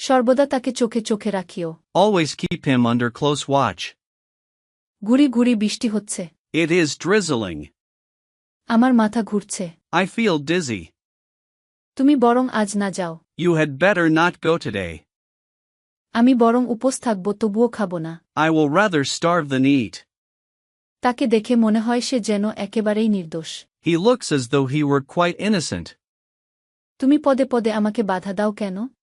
সর্বদা তাকে চোখে চোখে রাখিও Always keep him under close watch. গুড়ি গুড়ি বৃষ্টি হচ্ছে It is drizzling. আমার মাথা ঘুরছে I feel dizzy. তুমি বরং আজ না যাও You had better not go today. আমি বরং উপোস থাকব তবুও খাব না I will rather starve than eat. তাকে দেখে মনে হয় সে যেন একেবারেই নির্দোষ He looks as though he were quite innocent. তুমি পদে পদে আমাকে বাধা দাও কেন